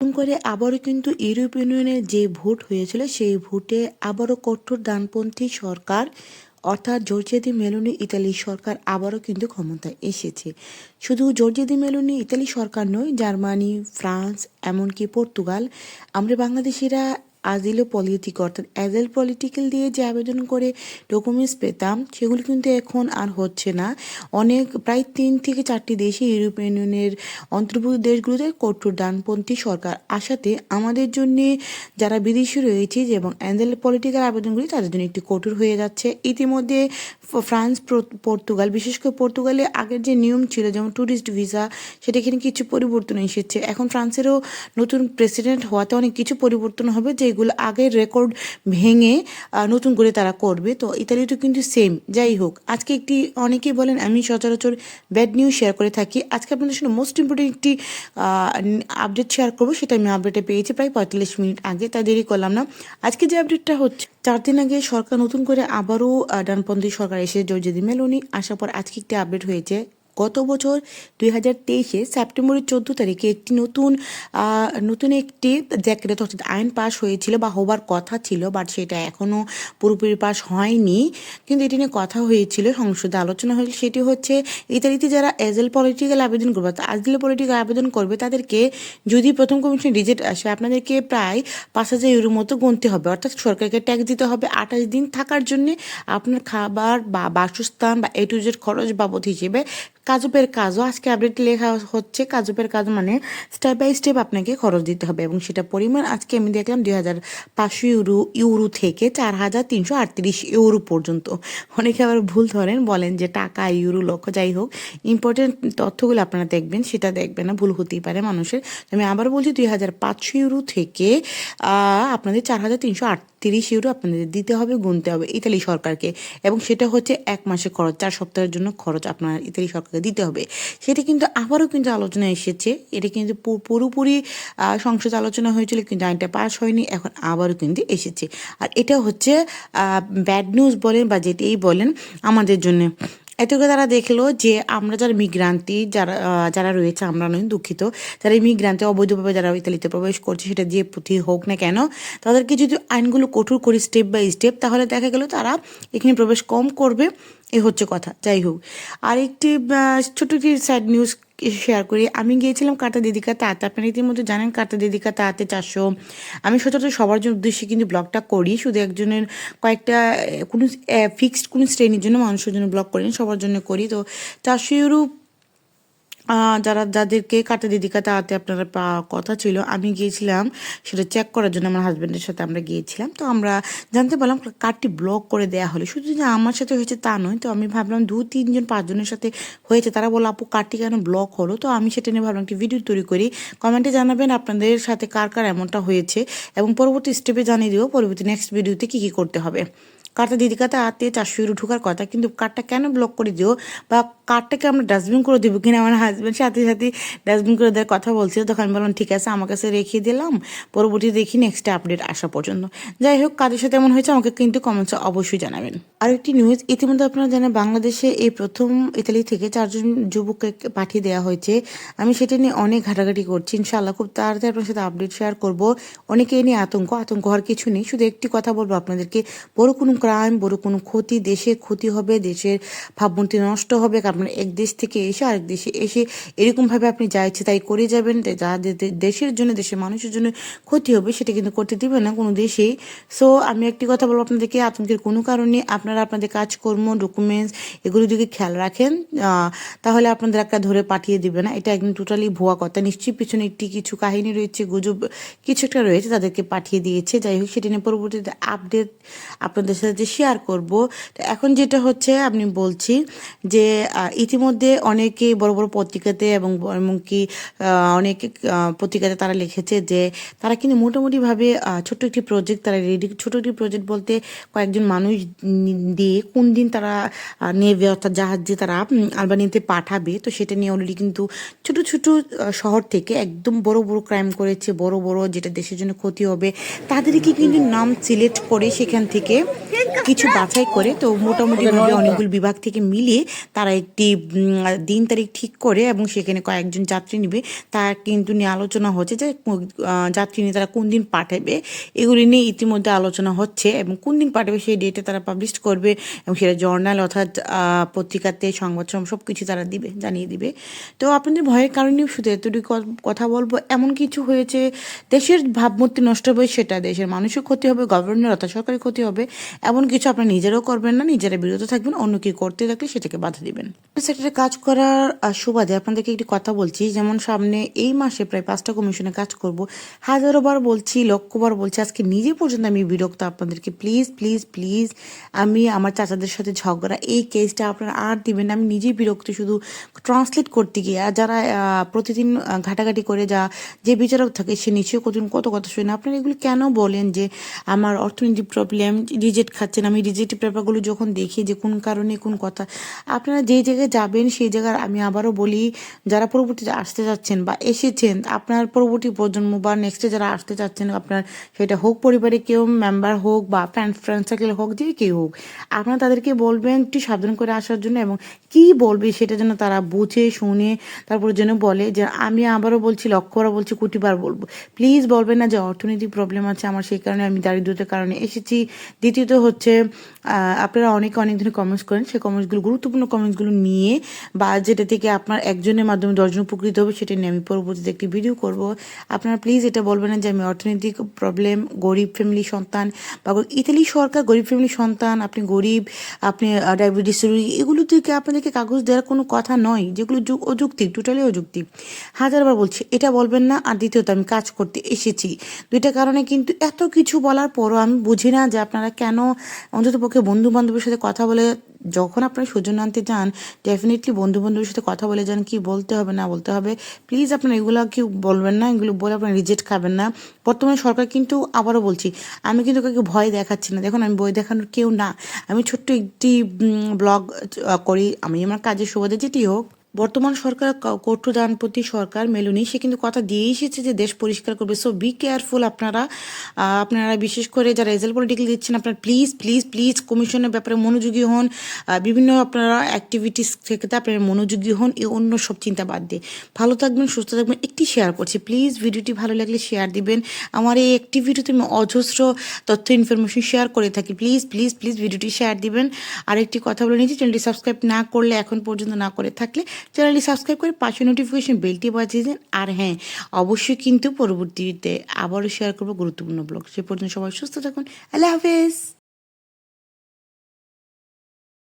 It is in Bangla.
করে আবারও কিন্তু ইউরোপ ইউনিয়নের যে ভোট হয়েছিল, সেই ভোটে আবারও কঠোর ডানপন্থী সরকার, অর্থাৎ জর্জেদি মেলোনি ইতালি সরকার আবারও কিন্তু ক্ষমতায় এসেছে। শুধু জর্জেদি মেলোনি ইতালি সরকার নয়, জার্মানি, ফ্রান্স, এমনকি পর্তুগাল, আমরা বাংলাদেশিরা আজিলো পলিটিক অর্থাৎ অ্যাজেল পলিটিক্যাল দিয়ে যে আবেদন করে ডকুমেন্টস পেতাম, সেগুলো কিন্তু এখন আর হচ্ছে না। অনেক, প্রায় তিন থেকে চারটি দেশে ইউরোপিয়ান ইউনিয়নের অন্তর্ভুক্ত দেশগুলোতে কঠোর ডানপন্থী সরকার। আসাতে আমাদের জন্যে যারা বিদেশি রয়েছে যে এবং অ্যাজেল পলিটিক্যাল আবেদনগুলি, তাদের জন্য একটি কঠোর হয়ে যাচ্ছে। ইতিমধ্যে ফ্রান্স পর্তুগাল, বিশেষ করে পর্তুগালে আগের যে নিয়ম ছিল, যেমন ট্যুরিস্ট ভিসা সেটা এখানে কিছু পরিবর্তন এসেছে। এখন ফ্রান্সেরও নতুন প্রেসিডেন্ট হওয়াতে অনেক কিছু পরিবর্তন হবে যেগুলো আগের রেকর্ড ভেঙে নতুন করে তারা করবে। তো ইতালিতে কিন্তু সেম যাই হোক। আজকে একটি অনেকেই বলেন, আমি সচরাচর ব্যাড নিউজ শেয়ার করে থাকি। আজকে আপনাদের সঙ্গে মোস্ট ইম্পর্টেন্ট একটি আপডেট শেয়ার করব, সেটা আমি আপডেটে পেয়েছি প্রায় পঁয়তাল্লিশ মিনিট আগে তাই দেরি করলাম না। আজকে যে আপডেটটা হচ্ছে, চার দিন আগে সরকার নতুন করে আবারও ডানপন্থী সরকার এসে জর্জিদি মেলোনি। আসার পর আজকে একটি আপডেট হয়েছে। গত বছর দুই হাজার তেইশে সেপ্টেম্বরের চোদ্দ তারিখে একটি নতুন নতুন একটি জ্যাকেট অর্থাৎ আইন পাস হয়েছিল বা হবার কথা ছিল, বাট সেটা এখনও পুরোপুরি পাস হয়নি। কিন্তু এটি নিয়ে কথা হয়েছিল, সংসদে আলোচনা হয়েছিল, সেটি হচ্ছে ইতালিতে যারা এজেল পলিটিক্যাল আবেদন করবে আজলে পলিটিক্যাল আবেদন করবে, তাদেরকে যদি প্রথম কমিশন রিজেক্ট আসে, আপনাদেরকে প্রায় পাঁচ হাজার ইউরোর মতো গুনতে হবে, অর্থাৎ সরকারকে ট্যাক্স দিতে হবে আঠাশ দিন থাকার জন্যে আপনার খাবার বা বাসস্থান বা এ টু জেড খরচ বাবদ হিসেবে কাজপের কাজও আজকে আপডেট লেখা হচ্ছে কাজুপের কাজ মানে স্টেপ বাই স্টেপ আপনাকে খরচ দিতে হবে এবং সেটা পরিমাণ আজকে আমি দেখলাম দুই হাজার পাঁচশো ইউরো ইউরো থেকে চার হাজার তিনশো আটত্রিশ ইউরো পর্যন্ত। অনেকে আবার ভুল ধরেন, বলেন যে টাকা, ইউরো, লক্ষ, যাই হোক ইম্পর্টেন্ট তথ্যগুলো আপনারা দেখবেন, সেটা দেখবেন না, ভুল হতেই পারে মানুষের। আমি আবার বলছি দুই হাজার পাঁচশো ইউরো থেকে আপনাদের চার হাজার তিনশো আটত্রিশ ইউরো আপনাদের দিতে হবে, গুনতে হবে ইতালি সরকারকে। এবং সেটা হচ্ছে এক মাসের খরচ, চার সপ্তাহের জন্য খরচ আপনার ইতালি সরকারকে দিতে হবে। সেটা কিন্তু আবারও কিন্তু আলোচনা এসেছে। এটা কিন্তু পুরোপুরি সংসদ আলোচনা হয়েছিল কিন্তু আইনটা পাশ হয়নি, এখন আবারও কিন্তু এসেছে। আর এটা হচ্ছে ব্যাড নিউজ বলেন বা যেটাই বলেন, আমাদের জন্য এটুকু তারা দেখল যে আমরা যারা মিগ্রান্তি, যারা যারা রয়েছে, আমরা নয় দুঃখিত। যারা এই মিগ্রান্তি অবৈধভাবে যারা ইতালিতে প্রবেশ করছে, সেটা যে পুঁথি হোক না কেন, তাদেরকে যদি আইনগুলো কঠোর করি স্টেপ বাই স্টেপ তাহলে দেখা গেল তারা এখানে প্রবেশ কম করবে। এ হচ্ছে কথা যাই হোক। আর একটি আহ, ছোট একটি স্যাড নিউজ শেয়ার করি। আমি গিয়েছিলাম কাটা দিদিকা তাতে। আপনারা ইতিমধ্যে জানেন কাটা দিদিকা তাতে চারশো। আমি সচরাচর সবার জন্য উদ্দেশ্যে কিন্তু ব্লগটা করি। শুধু একজনের কয়েকটা কোনো ফিক্সড কোনো শ্রেণির জন্য মানুষের জন্য ব্লগ করি সবার জন্য করি। তো চারশো ইউরো আহ, যারা, যাদেরকে কাটা দিদিকা তাতে আপনারা পা- কথা ছিল, আমি গিয়েছিলাম, সেটা চেক করার জন্য আমার হাজব্যান্ডের সাথে আমরা গিয়েছিলাম। তো আমরা জানতে পারলাম কার্ডটি ব্লক করে দেওয়া হলো। শুধু যে আমার সাথে হয়েছে তা নয়, তো আমি ভাবলাম দু, তিনজন, পাঁচজনের সাথে হয়েছে, তারা বলল, আপু কার্ডটি কেন ব্লক হলো? তো আমি সেটা নিয়ে ভাবলাম, একটি ভিডিও তৈরি করি। কমেন্টে জানাবেন আপনাদের সাথে কার কার এমনটা হয়েছে এবং পরবর্তী স্টেপে জানিয়ে দিব, পরবর্তী নেক্সট ভিডিওতে কী কী করতে হবে। কার্ডটা দিদিকাতে আতে চারশো ইউরো ঢোকার কথা, কিন্তু কার্ডটা কেন ব্লক করে দিও? বা কার্ডটাকে আমরা ডাস্টবিন করে দেবো কিনা? আমার হাজব্যান্ড সাথে সাথে ডাস্টবিন করে দেওয়ার কথা বলছিল, তখন আমি বললাম, ঠিক আছে, আমার কাছে রেখে দিলাম। পরবর্তী দেখি নেক্সট আপডেট আসা পর্যন্ত। যাই হোক, কাদের সাথে এমন হয়েছে আমাকে কিন্তু কমেন্টসে অবশ্যই জানাবেন। আর একটি নিউজ ইতিমধ্যে আপনারা জানেন, বাংলাদেশে এই প্রথম ইতালি থেকে চারজন যুবককে পাঠিয়ে দেওয়া হয়েছে। আমি সেটা নিয়ে অনেক ঘাটাঘাটি করছি, ইনশাআল্লাহ খুব তাড়াতাড়ি আপনার সাথে আপডেট শেয়ার করব। অনেকে নিয়ে আতঙ্ক আতঙ্ক হওয়ার কিছু নেই। শুধু একটি কথা বলব আপনাদেরকে, বড় কোনো ক্রাইম, বড় কোনো ক্ষতি, দেশের ক্ষতি হবে, দেশের ভাবমূর্তি নষ্ট হবে, কারণ এক দেশ থেকে এসে আরেক দেশে এসে এরকমভাবে আপনি যা ইচ্ছে তাই করে যাবেন যা দেশের জন্য, দেশের মানুষের জন্য ক্ষতি হবে সেটা কিন্তু করতে দিবে না কোনো দেশেই। সো আমি একটি কথা বলব আপনাদেরকে, আতঙ্কের কোনো কারণে আপনারা আপনাদের কাজকর্ম ডকুমেন্টস এগুলো যদি খেয়াল রাখেন তাহলে আপনাদের একটা ধরে পাঠিয়ে দিবে না। এটা একদম টোটালি ভুয়া কথা। নিশ্চয়ই পিছনে একটি কিছু কাহিনী রয়েছে, গুজব, কিছু একটা রয়েছে তাদেরকে পাঠিয়ে দিয়েছে। যাই হোক, সেটা নিয়ে পরবর্তীতে আপডেট আপনাদের সাথে শেয়ার করব, তো এখন যেটা হচ্ছে আপনি বলছি যে ইতিমধ্যে অনেকে বড় বড় পত্রিকাতে এবং এমনকি অনেক পত্রিকাতে তারা লিখেছে যে, তারা কিন্তু মোটামুটিভাবে ছোট্ট একটি প্রজেক্ট তারা রেডি ছোট একটি প্রজেক্ট বলতে কয়েকজন মানুষ দিয়ে কোন দিন তারা নেবে অর্থাৎ জাহাজ দিয়ে তারা আলবানিতে পাঠাবে, তো সেটা নিয়ে অলরেডি কিন্তু ছোট ছোট শহর থেকে একদম বড় বড় ক্রাইম করেছে, বড় বড় যেটা দেশের জন্য ক্ষতি হবে, তাদেরকে কিন্তু নাম সিলেক্ট করে সেখান থেকে কিছু বাছাই করে তো মোটামুটিভাবে অনেকগুলো বিভাগ থেকে মিলিয়ে তারা একটি দিন তারিখ ঠিক করে এবং সেখানে কয়েকজন যাত্রী নেবে। তা কিন্তু নিয়ে আলোচনা হচ্ছে যে যাত্রী নিয়ে তারা কোন দিন পাঠাবে এগুলি নিয়ে ইতিমধ্যে আলোচনা হচ্ছে এবং কোন দিন পাঠাবে সেই ডেটে তারা পাবলিশ করবে এবং সেটা জার্নাল অর্থাৎ পত্রিকাতে সংবাদ সব কিছু তারা দিবে জানিয়ে দিবে। তো আপনাদের ভয়ের কারণে শুধু এতটুকু কথা বলব এমন কিছু হয়েছে দেশের ভাবমূর্তি নষ্ট হবে সেটা দেশের মানুষের ক্ষতি হবে গভর্নমেন্ট অর্থাৎ সরকারের ক্ষতি হবে এমন কিছু আপনারা নিজেরাও করবেন না, নিজেরা বিরত থাকবেন, অন্য কি করতে থাকলে সেটাকে বাধা দিবেন। সেক্টরে কাজ করার সুবাদে আপনাদেরকে একটি কথা বলছি, যেমন সামনে এই মাসে প্রায় পাঁচটা কমিশনে কাজ করব। হাজারো বার বলছি লক্ষবার বলছি, আজকে নিজে পর্যন্ত আমি বিরক্ত আপনাদেরকে। প্লিজ প্লিজ প্লিজ, আমি আমার চাচাদের সাথে ঝগড়া, এই কেসটা আপনারা আর দিবেন আমি নিজেই বিরক্ত শুধু ট্রান্সলেট করতে গিয়ে, আর যারা প্রতিদিন ঘাটাঘাটি করে যা, যে বিচারক থাকে, সে নিশ্চয়ই কতদিন কত কথা শুনে, আপনারা এগুলো কেন বলেন যে, আমার অর্থনৈতিক প্রবলেম রিজেক্ট খাচ্ছেন আমি রিজেক্ট পেপারগুলো যখন দেখি যে কোন কারণে কোন কথা, আপনারা যেই জায়গায় যাবেন সেই জায়গার আমি আবারও বলি, যারা পরবর্তীতে আসতে যাচ্ছেন বা এসেছেন, আপনার পরবর্তী প্রজন্ম বা নেক্সটে যারা আসতে চাচ্ছেন আপনার সেটা হোক পরিবারে কেউ মেম্বার হোক বা ফ্রেন্ড ফ্রেন্ড সার্কেল হোক, যে কেউ হোক, আপনারা তাদেরকে বলবেন একটু সাবধান করে আসার জন্য এবং কি বলবে সেটা যেন তারা বুঝে, শুনে, তারপর যেন বলে যে, আমি আবারও বলছি, লক্ষ্য করা বলছি, কোটিবার বলব। প্লিজ বলবেন না যে অর্থনৈতিক প্রবলেম আছে, আমার সেই কারণে আমি দারিদ্রতার কারণে এসেছি। দ্বিতীয়ত হচ্ছে আহ, আপনারা অনেকে অনেক ধরনের কমেন্টস করেন সেই কমেন্টসগুলো গুরুত্বপূর্ণ কমেন্টসগুলো নিয়ে বা যেটা থেকে আপনার একজনের মাধ্যমে দশজন উপকৃত হবে সেটা নিয়ে আমি পরবর্তীতে একটি ভিডিও করব। আপনারা প্লিজ এটা বলবেন যে আমি অর্থনৈতিক প্রবলেম গরিব ফ্যামিলি সন্তান বা ইতালি সরকার গরিব ফ্যামিলি সন্তান আপনি গরিব আপনি ডায়াবেটিস রোগী এগুলো থেকে আপনাদেরকে কাগজ দেওয়ার কোনো কথা নয় যেগুলো অযৌক্তিক টোটালি অযৌক্তিক। হাজারবার বলছি এটা বলবেন না আর দ্বিতীয়ত আমি কাজ করতে এসেছি। দুইটা কারণে কিন্তু এত কিছু বলার পরও আমি বুঝি না যে আপনারা কেন অন্তত পক্ষে বন্ধু বান্ধবের সাথে কথা বলে যখন আপনারা সুজন আনতে যান ডেফিনেটলি বন্ধু বান্ধবের সাথে কথা বলে যান কি বলতে হবে, না বলতে হবে। প্লিজ আপনারা এগুলো কেউ বলবেন না, এগুলো বলে আপনারা রিজেক্ট খাবেন না। বর্তমানে সরকার কিন্তু আবারও বলছি, আমি কিন্তু কাউকে ভয় দেখাচ্ছি না। দেখুন, আমি বই দেখানোর কেউ না। আমি ছোট্ট একটি ব্লগ করি। আমি আমার কাজের সুবাদে যেটি হোক বর্তমান সরকার কঠোর ডানপন্থী সরকার মেলুনি, সে কিন্তু কথা দিয়ে এসেছে যে দেশ পরিষ্কার করবে। সো বি কেয়ারফুল আপনারা আপনারা বিশেষ করে যারা রেজাল্ট পলিটিক্যাল দিচ্ছেন, আপনারা প্লিজ প্লিজ প্লিজ কমিশনের ব্যাপারে মনোযোগী হন। বিভিন্ন আপনারা অ্যাক্টিভিটিস থেকে আপনারা মনোযোগী হন এই অন্য সব চিন্তা বাদ দিয়ে। ভালো থাকবেন, সুস্থ থাকবেন, একটি শেয়ার করছি। প্লিজ ভিডিওটি ভালো লাগলে শেয়ার দিবেন। আমার এই একটি ভিডিওতে আমি অজস্র তথ্য ইনফরমেশন শেয়ার করে থাকি। প্লিজ প্লিজ প্লিজ ভিডিওটি শেয়ার দিবেন। আর একটি কথা বলে নিচ্ছি চ্যানেলটি সাবস্ক্রাইব না করলে, এখন পর্যন্ত না করে থাকলে চ্যানেলটি সাবস্ক্রাইব করে পাশে নোটিফিকেশন বেলটি বাজিয়ে দিন। আর হ্যাঁ অবশ্যই কিন্তু পরবর্তীতে আবারও শেয়ার করব গুরুত্বপূর্ণ ব্লগ সে পর্যন্ত সবাই সুস্থ থাকুন। আল্লাহ হাফেজ।